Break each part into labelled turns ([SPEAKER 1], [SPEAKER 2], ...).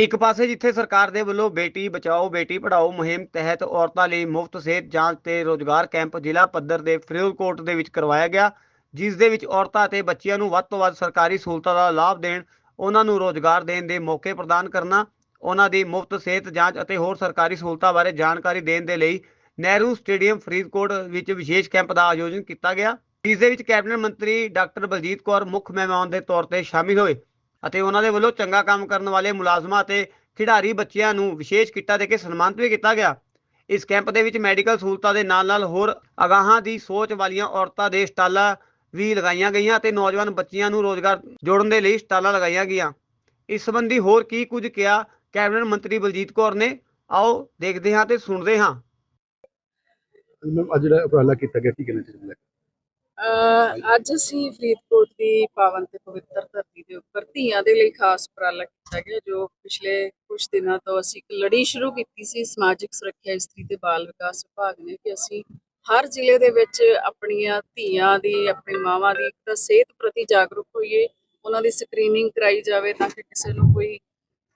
[SPEAKER 1] ਇੱਕ ਪਾਸੇ ਜਿੱਥੇ ਸਰਕਾਰ ਦੇ ਵੱਲੋਂ ਬੇਟੀ ਬਚਾਓ, ਬੇਟੀ ਪੜ੍ਹਾਓ ਮੁਹਿੰਮ ਤਹਿਤ ਔਰਤਾਂ ਲਈ ਮੁਫਤ ਸਿਹਤ ਜਾਂਚ ਤੇ ਰੋਜ਼ਗਾਰ ਕੈਂਪ ਜ਼ਿਲ੍ਹਾ ਪੱਧਰ ਦੇ ਫਰੀਦਕੋਟ ਦੇ ਵਿੱਚ ਕਰਵਾਇਆ ਗਿਆ, ਜਿਸ ਦੇ ਵਿੱਚ ਔਰਤਾਂ ਅਤੇ ਬੱਚਿਆਂ ਨੂੰ ਵੱਧ ਤੋਂ ਵੱਧ ਸਰਕਾਰੀ ਸਹੂਲਤਾਂ ਦਾ ਲਾਭ ਦੇਣ, ਉਹਨਾਂ ਨੂੰ ਰੋਜ਼ਗਾਰ ਦੇਣ ਦੇ ਮੌਕੇ ਪ੍ਰਦਾਨ ਕਰਨਾ, ਉਹਨਾਂ ਦੀ ਮੁਫਤ ਸਿਹਤ ਜਾਂਚ ਅਤੇ ਹੋਰ ਸਰਕਾਰੀ ਸਹੂਲਤਾਂ ਬਾਰੇ ਜਾਣਕਾਰੀ ਦੇਣ ਦੇ ਲਈ ਨਹਿਰੂ ਸਟੇਡੀਅਮ ਫਰੀਦਕੋਟ ਵਿੱਚ ਵਿਸ਼ੇਸ਼ ਕੈਂਪ ਦਾ ਆਯੋਜਨ ਕੀਤਾ ਗਿਆ ਇਸ ਦੇ ਵਿੱਚ ਕੈਬਨਿਟ ਮੰਤਰੀ ਡਾਕਟਰ ਬਲਜੀਤ ਕੌਰ, ਮੁੱਖ ਮਹਿਮਾਨ ਦੇ ਤੌਰ ਤੇ ਸ਼ਾਮਿਲ ਹੋਏ। ਅਤੇ ਉਹਨਾਂ ਦੇ ਵੱਲੋਂ ਚੰਗਾ ਕੰਮ ਕਰਨ ਵਾਲੇ ਮੁਲਾਜ਼ਮਾਂ ਅਤੇ ਖਿਡਾਰੀ ਬੱਚਿਆਂ ਨੂੰ ਵਿਸ਼ੇਸ਼ ਕਿੱਟਾਂ ਦੇ ਕੇ ਸਨਮਾਨਿਤ ਵੀ ਕੀਤਾ ਗਿਆ। ਇਸ ਕੈਂਪ ਦੇ ਵਿੱਚ ਮੈਡੀਕਲ ਸਹੂਲਤਾਂ ਦੇ ਨਾਲ-ਨਾਲ ਹੋਰ ਅਗਾਹਾਂ ਦੀ ਸੋਚ ਵਾਲੀਆਂ ਔਰਤਾਂ ਦੇ ਸਟਾਲਾਂ ਵੀ ਲਗਾਈਆਂ ਗਈਆਂ ਅਤੇ ਨੌਜਵਾਨ ਬੱਚਿਆਂ ਨੂੰ ਰੋਜ਼ਗਾਰ ਜੋੜਨ ਦੇ ਲਈ ਸਟਾਲਾਂ ਲਗਾਈਆਂ ਗਈਆਂ। ਇਸ ਸੰਬੰਧੀ ਹੋਰ ਕੀ ਕੁਝ ਕਿਹਾ ਕੈਬਨਿਟ ਮੰਤਰੀ ਬਲਜੀਤ ਕੌਰ ਨੇ, ਆਓ ਦੇਖਦੇ ਹਾਂ ਤੇ ਸੁਣਦੇ ਹਾਂ।
[SPEAKER 2] ਅੱਜ ਜਿਹੜਾ ਉਪਰਾਲਾ ਕੀਤਾ ਗਿਆ, ਕੀ ਕਹਿਣਾ ਚਾਹੁੰਦੇ
[SPEAKER 3] ਅੱਜ ਅਸੀਂ ਫਰੀਦਕੋਟ ਦੀ ਪਾਵਨ ਤੇ ਪਵਿੱਤਰ ਧਰਤੀ ਦੇ ਉੱਪਰ ਧੀਆਂ ਦੇ ਲਈ ਖਾਸ ਉਪਰਾਲਾ ਕੀਤਾ ਗਿਆ, ਜੋ ਪਿਛਲੇ ਕੁਝ ਦਿਨਾਂ ਤੋਂ ਅਸੀਂ ਇੱਕ ਲੜੀ ਸ਼ੁਰੂ ਕੀਤੀ ਸੀ, ਸਮਾਜਿਕ ਸੁਰੱਖਿਆ ਇਸਤਰੀ ਤੇ ਬਾਲ ਵਿਕਾਸ ਵਿਭਾਗ ਨੇ ਕਿ ਅਸੀਂ ਹਰ ਜ਼ਿਲ੍ਹੇ ਦੇ ਵਿੱਚ ਆਪਣੀਆਂ ਧੀਆਂ ਦੀ, ਆਪਣੀ ਮਾਵਾਂ ਦੀ ਇੱਕ ਤਾਂ ਸਿਹਤ ਪ੍ਰਤੀ ਜਾਗਰੂਕ ਹੋਈਏ, ਉਹਨਾਂ ਦੀ ਸਕਰੀਨਿੰਗ ਕਰਾਈ ਜਾਵੇ ਤਾਂ ਕਿ ਕਿਸੇ ਨੂੰ ਕੋਈ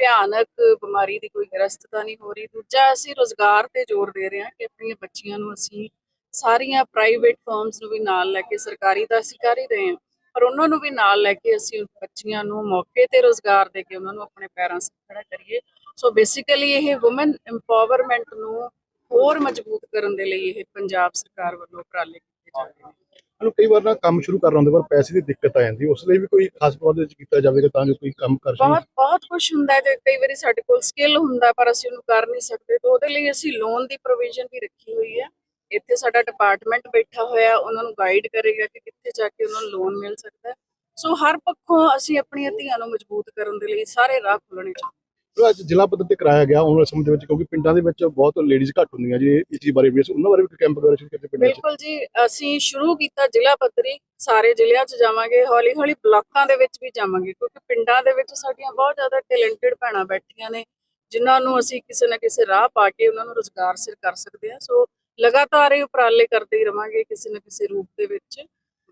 [SPEAKER 3] ਭਿਆਨਕ ਬਿਮਾਰੀ ਦੀ ਕੋਈ ਗ੍ਰਸਤਤਾ ਨਹੀਂ ਹੋ ਰਹੀ। ਦੂਜਾ, ਅਸੀਂ ਰੋਜ਼ਗਾਰ ਤੇ ਜ਼ੋਰ ਦੇ ਰਹੇ ਹਾਂ ਕਿ ਆਪਣੀਆਂ ਬੱਚੀਆਂ ਨੂੰ ਅਸੀਂ ਸਾਰੀਆਂ ਪ੍ਰਾਈਵੇਟ ਫਰਮਸ ਨੂੰ ਵੀ ਨਾਲ ਲੈ ਕੇ ਸਰਕਾਰੀ ਤਾਂ ਅਸੀਂ ਕਰ ਹੀ ਰਹੇ ਹਾਂ ਪਰ ਉਹਨਾਂ ਨੂੰ ਵੀ ਨਾਲ ਲੈ ਕੇ ਅਸੀਂ ਬੱਚੀਆਂ ਨੂੰ ਮੌਕੇ ਤੇ ਰੋਜ਼ਗਾਰ ਦੇ ਕੇ ਉਹਨਾਂ ਨੂੰ ਆਪਣੇ ਪੈਰਾਂ 'ਤੇ ਖੜਾ ਕਰੀਏ। ਸੋ ਬੇਸਿਕਲੀ ਇਹ ਔਮਨ ਐਮਪਾਵਰਮੈਂਟ ਨੂੰ ਹੋਰ ਮਜ਼ਬੂਤ ਕਰਨ ਦੇ ਲਈ ਇਹ ਪੰਜਾਬ ਸਰਕਾਰ ਵੱਲੋਂ ਉਪਰਾਲੇ ਕੀਤੇ ਜਾ ਰਹੇ ਨੇ।
[SPEAKER 2] ਸਾਨੂੰ ਕਈ ਵਾਰ ਨਾ ਕੰਮ ਸ਼ੁਰੂ ਕਰਨ ਆਉਂਦੇ ਪਰ ਪੈਸੇ ਦੀ ਦਿੱਕਤ ਆ ਜਾਂਦੀ ਉਸ ਲਈ ਵੀ ਕੋਈ ਖਾਸ ਪ੍ਰਬੰਧ ਵਿੱਚ ਕੀਤਾ ਜਾਵੇਗਾ ਤਾਂ ਜੋ ਕੋਈ ਕੰਮ ਕਰ ਸਕੇ।
[SPEAKER 3] ਬਹੁਤ ਬਹੁਤ ਕੁਝ ਹੁੰਦਾ ਤੇ ਕਈ ਵਾਰੀ ਸਾਡੇ ਕੋਲ ਸਕਿੱਲ ਹੁੰਦਾ ਪਰ ਅਸੀਂ ਉਹਨੂੰ ਕਰ ਨਹੀਂ ਸਕਦੇ ਤਾਂ ਉਹਦੇ ਲਈ ਅਸੀਂ ਲੋਨ ਦੀ ਪ੍ਰੋਵੀਜ਼ਨ ਵੀ ਰੱਖੀ ਹੋਈ ਹੈ। ਇੱਥੇ ਸਾਡਾ ਡਿਪਾਰਟਮੈਂਟ ਬੈਠਾ ਹੋਇਆ ਉਹਨਾਂ ਨੂੰ ਗਾਈਡ ਕਰੇਗਾ ਕਿ ਕਿੱਥੇ ਜਾ ਕੇ ਉਹਨਾਂ ਨੂੰ ਲੋਨ ਮਿਲ ਸਕਦਾ ਹੈ। ਸੋ ਹਰ ਪੱਖੋਂ ਅਸੀਂ ਆਪਣੀਆਂ ਧੀਆਂ ਨੂੰ ਮਜ਼ਬੂਤ ਕਰਨ ਦੇ ਲਈ ਸਾਰੇ ਰਾਹ ਖੋਲਣੇ ਚਾਹੀਦੇ
[SPEAKER 2] ਅੱਜ ਜ਼ਿਲ੍ਹਾ ਪੱਧਰ ਤੇ ਕਰਾਇਆ ਗਿਆ ਵਾਲੇ ਸਮੇਂ ਦੇ ਵਿੱਚ ਕਿਉਂਕਿ ਪਿੰਡਾਂ ਦੇ ਵਿੱਚ ਬਹੁਤ ਲੇਡੀਜ਼ ਘੱਟ ਹੁੰਦੀਆਂ ਜੀ ਇਸ ਚੀਜ਼ ਬਾਰੇ ਵੀ ਉਹਨਾਂ ਬਾਰੇ ਵੀ ਕੈਂਪ ਵਗੈਰਾ ਸ਼ੁਰੂ ਕੀਤੇ ਪਿੰਡਾਂ 'ਚ?
[SPEAKER 3] ਬਿਲਕੁਲ ਜੀ ਅਸੀਂ ਸ਼ੁਰੂ ਕੀਤਾ ਜ਼ਿਲ੍ਹਾ ਪੱਧਰੀ ਸਾਰੇ ਜ਼ਿਲ੍ਹਿਆਂ 'ਚ ਜਾਵਾਂਗੇ ਹੌਲੀ ਹੌਲੀ ਬਲਾਕਾਂ ਦੇ ਵਿੱਚ ਵੀ ਜਾਵਾਂਗੇ ਕਿਉਂਕਿ ਪਿੰਡਾਂ ਦੇ ਵਿੱਚ ਸਾਡੀਆਂ ਬਹੁਤ ਜ਼ਿਆਦਾ ਟੈਲੈਂਟਡ ਭੈਣਾਂ ਬੈਠੀਆਂ ਨੇ ਜਿਨ੍ਹਾਂ ਨੂੰ ਅਸੀਂ ਕਿਸੇ ਨਾ ਕਿਸੇ ਰਾਹ ਪਾ ਕੇ ਉਹਨਾਂ ਨੂੰ ਰੋਜ਼ਗਾਰ ਸਿਰ ਕਰ ਸਕਦੇ ਹਾਂ। ਸੋ ਲਗਾਤਾਰ ਇਹ ਉਪਰਾਲੇ ਕਰਦੇ ਹੀ ਰਵਾਂਗੇ ਕਿਸੇ ਨਾ ਕਿਸੇ ਰੂਪ ਦੇ ਵਿੱਚ।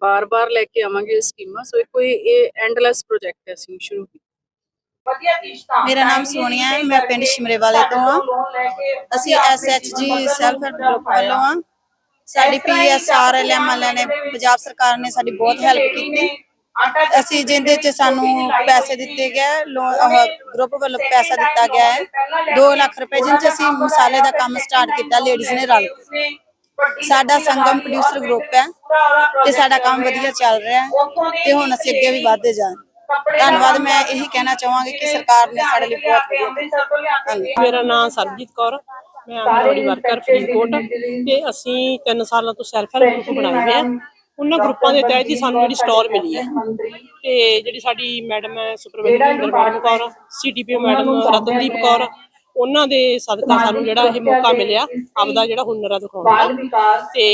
[SPEAKER 3] ਬਾਰ-ਬਾਰ ਲੈ ਕੇ ਆਵਾਂਗੇ ਇਹ ਸਕੀਮਾਂ। ਸੋ ਇਹ ਕੋਈ ਇਹ ਐਂਡਲੈਸ ਪ੍ਰੋਜੈਕਟ ਹੈ ਅਸੀਂ ਸ਼ੁਰੂ ਕੀਤਾ।
[SPEAKER 4] ਮੇਰਾ ਨਾਮ ਸੋਨੀਆ ਹੈ। ਮੈਂ ਪਿੰਡ ਸ਼ਿਮਰੇ ਵਾਲੇ ਤੋਂ ਹਾਂ। ਅਸੀਂ ਐਸਐਚਜੀ ਸੈਲਫ ਹੈਲਪ ਗਰੁੱਪ ਵੱਲੋਂ ਹਾਂ। ਸਾਡੀ ਪੀਐਸਆਰ ਐਲਐਮਐਲ ਨੇ ਪੰਜਾਬ ਸਰਕਾਰ ਨੇ ਸਾਡੀ ਬਹੁਤ ਹੈਲਪ ਕੀਤੀ। ਅਸੀਂ ਜਿੰਦੇ ਚ ਸਾਨੂੰ ਪੈਸੇ ਦਿੱਤੇ ਗਏ ਗਰੁੱਪ ਵੱਲੋਂ ਪੈਸਾ ਦਿੱਤਾ ਗਿਆ ਹੈ। 2 ਲੱਖ ਰੁਪਏ ਜਿੰਨ ਚ ਅਸੀਂ ਮਸਾਲੇ ਦਾ ਕੰਮ ਸਟਾਰਟ ਕੀਤਾ ਲੇਡੀਜ਼ ਨੇ ਰਲ ਕੇ ਸਾਡਾ ਸੰਗਮ ਪ੍ਰੋਡਿਊਸਰ ਗਰੁੱਪ ਹੈ ਤੇ ਸਾਡਾ ਕੰਮ ਵਧੀਆ ਚੱਲ ਰਿਹਾ ਹੈ ਤੇ ਹੁਣ ਅਸੀਂ ਅੱਗੇ ਵੀ ਵਧਦੇ ਜਾਣ ਧੰਨਵਾਦ ਮੈਂ ਇਹੀ ਕਹਿਣਾ ਚਾਹਾਂਗੀ ਕਿ ਸਰਕਾਰ ਨੇ ਸਾਡੇ ਲਈ ਬਹੁਤ ਵਧੀਆ
[SPEAKER 5] ਮੇਰਾ ਨਾਮ ਸਰਬਜੀਤ ਕੌਰ ਮੈਂ ਆਂਗਣਵਾੜੀ ਵਰਕਰ ਫਰੀਦਕੋਟ ਤੇ ਅਸੀਂ 3 ਸਾਲਾਂ ਤੋਂ ਸੈਲਫ ਹੈਲਪ ਗਰੁੱਪ ਬਣਾਏ ਹੋਏ ਆ ਉਹਨਾਂ ਗਰੁੱਪਾਂ ਦੇ ਤਹਿਤ ਹੀ ਸਾਨੂੰ ਜਿਹੜੀ ਸਟੋਰ ਮਿਲੀ ਹੈ। ਤੇ ਜਿਹੜੀ ਸਾਡੀ ਮੈਡਮ ਹੈ supervisor Gurban Kaur CDPO madam Ratandeep Kaur ਉਹਨਾਂ ਦੇ ਸਦਕਾ ਸਾਨੂੰ ਜਿਹੜਾ ਇਹ ਮੌਕਾ ਮਿਲਿਆ ਆਪਦਾ ਜਿਹੜਾ ਹੁਨਰ ਆ ਦਿਖਾਉਣ ਦਾ। ਤੇ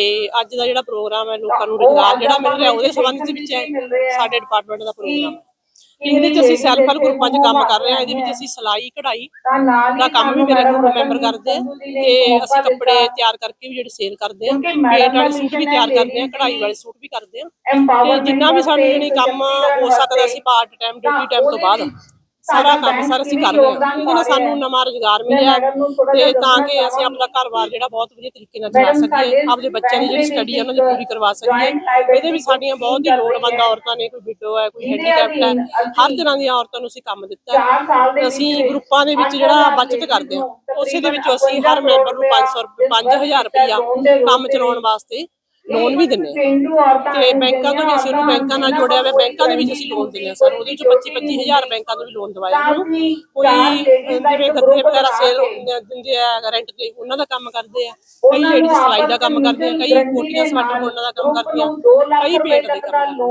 [SPEAKER 5] ਅੱਜ ਦਾ ਜਿਹੜਾ ਪ੍ਰੋਗਰਾਮ ਹੈ ਲੋਕਾਂ ਨੂੰ ਰੋਜ਼ਗਾਰ ਜਿਹੜਾ ਮਿਲ ਰਿਹਾ ਉਹਦੇ ਸੰਬੰਧ ਵਿੱਚ ਹੈ ਸਾਡੇ ਡਿਪਾਰਟਮੈਂਟ ਦਾ ਪ੍ਰੋਗਰਾਮ ਇਹਦੇ ਵਿੱਚ ਅਸੀਂ ਸੈਲਫ ਹੈਲਪ ਗਰੁੱਪਾਂ 'ਚ ਕੰਮ ਕਰ ਰਹੇ ਹਾਂ ਇਹਦੇ ਵਿੱਚ ਅਸੀਂ ਸਿਲਾਈ ਕਢਾਈ ਦਾ ਕੰਮ ਵੀ ਮੇਰੇ ਗਰੁੱਪ ਮੈਂਬਰ ਕਰਦੇ ਆ ਤੇ ਅਸੀਂ ਕੱਪੜੇ ਤਿਆਰ ਕਰਕੇ ਵੀ ਜਿਹੜੇ ਸੇਲ ਕਰਦੇ ਆ ਪੇਟ ਵਾਲੇ ਸੂਟ ਵੀ ਤਿਆਰ ਕਰਦੇ ਆ ਕਢਾਈ ਵਾਲੇ ਸੂਟ ਵੀ ਕਰਦੇ ਆ। ਤੇ ਜਿੰਨਾ ਵੀ ਸਾਨੂੰ ਜਿਹੜੀ ਕੰਮ ਹੋ ਸਕਦਾ ਅਸੀਂ ਪਾਰਟ ਟਾਈਮ ਡਿਊਟੀ ਟਾਈਮ ਤੋਂ ਬਾਅਦ ਸਾਰਾ ਕੰਮ ਸਾਰਾ ਅਸੀਂ ਕਰ ਰਹੇ ਹਾਂ। ਇਹਦੇ ਨਾਲ ਸਾਨੂੰ ਨਵਾਂ ਰੁਜ਼ਗਾਰ ਮਿਲਿਆ ਤੇ ਤਾਂ ਕਿ ਅਸੀਂ ਆਪਣਾ ਘਰ-ਬਾਰ ਜਿਹੜਾ ਬਹੁਤ ਵਧੀਆ ਤਰੀਕੇ ਨਾਲ ਚਲਾ ਸਕੀਏ ਆਪਣੇ ਬੱਚਿਆਂ ਦੀ ਜਿਹੜੀ ਸਟੱਡੀ ਹੈ ਉਹਨਾਂ ਦੀ ਪੂਰੀ ਕਰਵਾ ਸਕੀਏ। ਇਹਦੇ ਵੀ ਸਾਡੀਆਂ ਬਹੁਤ ਹੀ ਲੋੜਵੰਦ ਔਰਤਾਂ ਨੇ ਕੋਈ ਵਿਡੋ ਹੈ ਕੋਈ ਹੈਂਡੀਕੈਪਟ ਹੈ ਹਰ ਤਰ੍ਹਾਂ ਦੀਆਂ ਔਰਤਾਂ ਨੂੰ ਅਸੀਂ ਕੰਮ ਦਿੱਤਾ ਹੈ। ਅਸੀਂ ਗਰੁੱਪਾਂ ਦੇ ਵਿੱਚ ਜਿਹੜਾ ਬਚਤ ਕਰਦੇ ਹਾਂ ਉਸੇ ਦੇ ਵਿੱਚੋਂ ਅਸੀਂ ਹਰ ਮੈਂਬਰ ਨੂੰ 500 ਰੁਪਏ 5000 ਰੁਪਇਆ ਕੰਮ ਚਲਾਉਣ ਵਾਸਤੇ ਲੋਨ ਵੀ ਦਿੰਨੇ ਆ। ਤੇ ਬੈਂਕਾਂ ਤੋਂ ਅਸੀਂ ਉਹਨੂੰ ਬੈਂਕਾਂ ਨਾਲ ਜੋੜਿਆ ਹੋਇਆ ਬੈਂਕਾਂ ਦੇ ਵਿੱਚ ਅਸੀਂ ਲੋਨ ਦਿੰਦੇ ਆ ਸਰ। ਉਹਦੇ ਵਿੱਚ 25 25000 ਬੈਂਕਾਂ ਤੋਂ ਵੀ ਲੋਨ ਦਵਾਇਆ ਉਹਨੂੰ ਕੋਈ ਜਿਵੇਂ ਗੱਦੇ ਵਗੈਰਾ ਸੇਲ ਦਿੰਦੇ ਆ ਰੈਂਟ ਤੇ ਉਹਨਾਂ ਦਾ ਕੰਮ ਕਰਦੇ ਆ। ਕਈ ਲੇਡੀਜ਼ ਸਿਲਾਈ ਦਾ ਕੰਮ ਕਰਦੇ ਆ ਕਈ ਕੋਟੀਆਂ ਸਵੈਟਰ ਬੁਣਨ ਦਾ ਕੰਮ ਕਰਦੀਆਂ ਕਈ ਪੇਟ ਦੇ ਕੰਮ।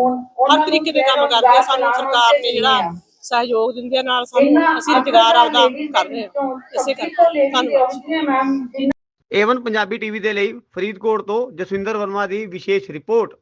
[SPEAKER 5] ਹਰ ਤਰੀਕੇ ਦੇ ਕੰਮ ਕਰਦੇ ਆ ਸਾਨੂੰ ਸਰਕਾਰ ਨੇ ਜਿਹੜਾ ਸਹਿਯੋਗ ਦਿੰਦੇ ਨਾਲ ਸਾਨੂੰ। ਅਸੀਂ ਰੁਜ਼ਗਾਰ ਆਪਦਾ ਕਰ ਰਹੇ ਹਾਂ ਇਸੇ ਕਰਕੇ। ਧੰਨਵਾਦ।
[SPEAKER 1] ਏਵਨ ਪੰਜਾਬੀ ਟੀਵੀ ਦੇ ਲਈ ਫਰੀਦਕੋਟ ਤੋਂ ਜਸਵਿੰਦਰ ਵਰਮਾ ਦੀ ਵਿਸ਼ੇਸ਼ ਰਿਪੋਰਟ।